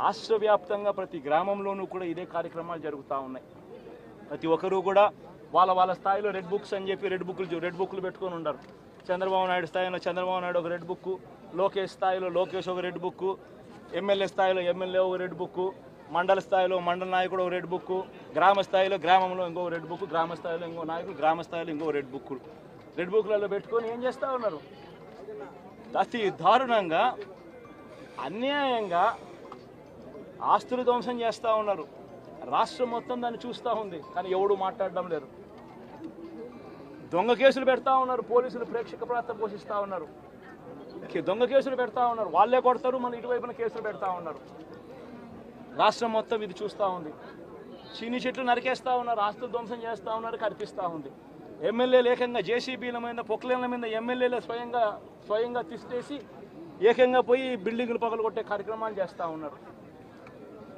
రాష్ట్ర వ్యాప్తంగా ప్రతి గ్రామంలోనూ కూడా ఇదే కార్యక్రమాలు జరుగుతూ ఉన్నాయి. ప్రతి ఒక్కరూ కూడా వాళ్ళ వాళ్ళ స్థాయిలో రెడ్ బుక్స్ అని చెప్పి రెడ్ బుక్లు రెడ్ బుక్లు పెట్టుకొని ఉండరు. చంద్రబాబు నాయుడు స్థాయిలో చంద్రబాబు నాయుడు ఒక రెడ్ బుక్ లోకేష్ స్థాయిలో లోకేష్ ఒక రెడ్ బుక్ ఎమ్మెల్యే స్థాయిలో ఎమ్మెల్యే ఒక రెడ్ బుక్ మండల స్థాయిలో మండల నాయకుడు ఒక రెడ్ బుక్ గ్రామ స్థాయిలో గ్రామంలో ఇంకో రెడ్ బుక్ గ్రామ స్థాయిలో ఇంకో నాయకుడు గ్రామ స్థాయిలో ఇంకో రెడ్ బుక్. రెడ్ బుక్లలో పెట్టుకొని ఏం చేస్తూ ఉన్నారు? అతి దారుణంగా అన్యాయంగా ఆస్తులు ధ్వంసం చేస్తూ ఉన్నారు. రాష్ట్రం మొత్తం దాన్ని చూస్తూ ఉంది కానీ ఎవడు మాట్లాడడం లేరు దొంగ కేసులు పెడతా ఉన్నారు పోలీసులు ప్రేక్షక ప్రాంతం పోషిస్తూ ఉన్నారు. దొంగ కేసులు పెడతా ఉన్నారు. వాళ్ళే కొడతారు మన ఇటువైపున కేసులు పెడతా ఉన్నారు. రాష్ట్రం మొత్తం ఇది చూస్తూ ఉంది. చిన్ని చెట్లు నరికేస్తూ ఉన్నారు ఆస్తులు ధ్వంసం చేస్తూ ఉన్నారు కనిపిస్తూ ఉంది. ఎమ్మెల్యేలు ఏకంగా జేసీబీల మీద పొక్లేన్ల మీద ఎమ్మెల్యేలు స్వయంగా స్వయంగా తిష్టేసి ఏకంగా పోయి బిల్డింగ్లు పగలగొట్టే కార్యక్రమాలు చేస్తూ ఉన్నారు.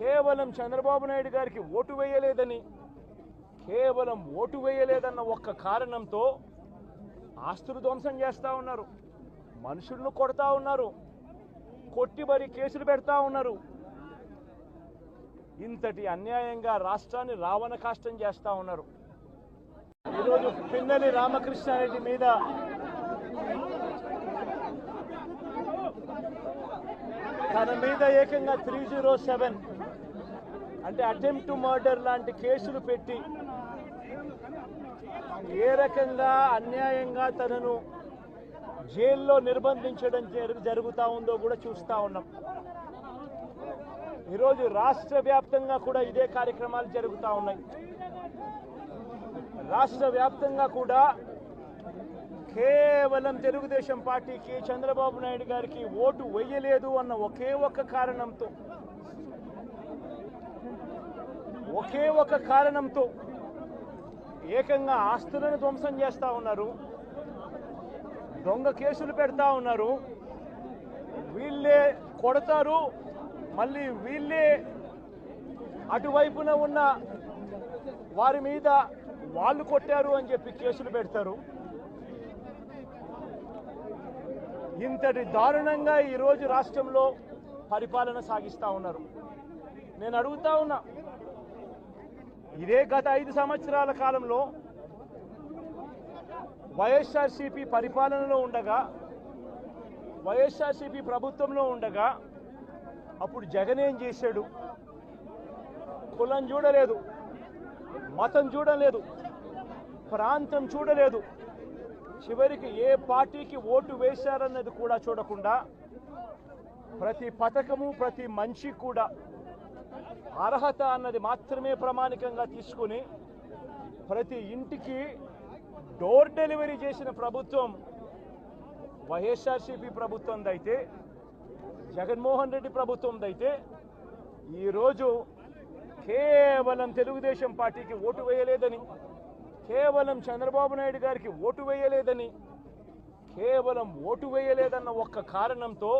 కేవలం చంద్రబాబు నాయుడు గారికి ఓటు వేయలేదని కేవలం ఓటు వేయలేదన్న ఒక్క కారణంతో ఆస్తులు ధ్వంసం చేస్తూ ఉన్నారు మనుషులను కొడతా ఉన్నారు కొట్టి మరి కేసులు పెడతా ఉన్నారు. ఇంతటి అన్యాయంగా రాష్ట్రాన్ని రావణ కాష్టం చేస్తూ ఉన్నారు. ఈరోజు పిన్నెలి రామకృష్ణారెడ్డి మీద తన మీద ఏకంగా త్రీ జీరో సెవెన్ అంటే అటెంప్ట్ మర్డర్ లాంటి కేసులు పెట్టి ఏ రకంగా అన్యాయంగా తనను జైల్లో నిర్బంధించడం జరుగుతూ ఉందో కూడా చూస్తా ఉన్నాం. ఈరోజు రాష్ట్ర వ్యాప్తంగా కూడా ఇదే కార్యక్రమాలు జరుగుతూ ఉన్నాయి. రాష్ట్ర వ్యాప్తంగా కూడా కేవలం తెలుగుదేశం పార్టీకి చంద్రబాబు నాయుడు గారికి ఓటు వేయలేదు అన్న ఒకే ఒక్క కారణంతో ఒకే ఒక కారణంతో ఏకంగా ఆస్తులను ధ్వంసం చేస్తూ ఉన్నారు. దొంగ కేసులు పెడతా ఉన్నారు. వీళ్ళే కొడతారు. మళ్ళీ వీళ్ళే అటువైపున ఉన్న వారి మీద వాళ్ళు కొట్టారు అని చెప్పి కేసులు పెడతారు. ఇంతటి దారుణంగా ఈరోజు రాష్ట్రంలో పరిపాలన సాగిస్తూ ఉన్నారు. నేను అడుగుతా ఉన్నా ఇదే గత ఐదు సంవత్సరాల కాలంలో వైఎస్ఆర్సీపీ పరిపాలనలో ఉండగా వైఎస్ఆర్సీపీ ప్రభుత్వంలో ఉండగా అప్పుడు జగన్ ఏం చేశాడు? కులం చూడలేదు మతం చూడలేదు ప్రాంతం చూడలేదు. చివరికి ఏ పార్టీకి ఓటు వేశారన్నది కూడా చూడకుండా ప్రతి పథకము ప్రతి మనిషి కూడా అర్హత అన్నది మాత్రమే ప్రామాణికంగా తీసుకుని ప్రతి ఇంటికి డోర్ డెలివరీ చేసిన ప్రభుత్వం వైఎస్ఆర్సీపీ ప్రభుత్వందైతే జగన్మోహన్ రెడ్డి ప్రభుత్వందైతే ఈరోజు కేవలం తెలుగుదేశం పార్టీకి ఓటు వేయలేదని కేవలం చంద్రబాబు నాయుడు గారికి ఓటు వేయలేదని కేవలం ఓటు వేయలేదన్న ఒక్క కారణంతో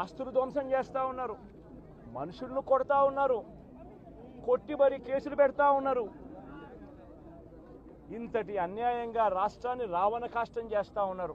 ఆస్తులు ధ్వంసం చేస్తూ ఉన్నారు. మనుషులను కొడతా ఉన్నారు. కొట్టి మరి కేసులు పెడతా ఉన్నారు. ఇంతటి అన్యాయంగా రాష్ట్రాన్ని రావణ కాష్టం చేస్తూ ఉన్నారు.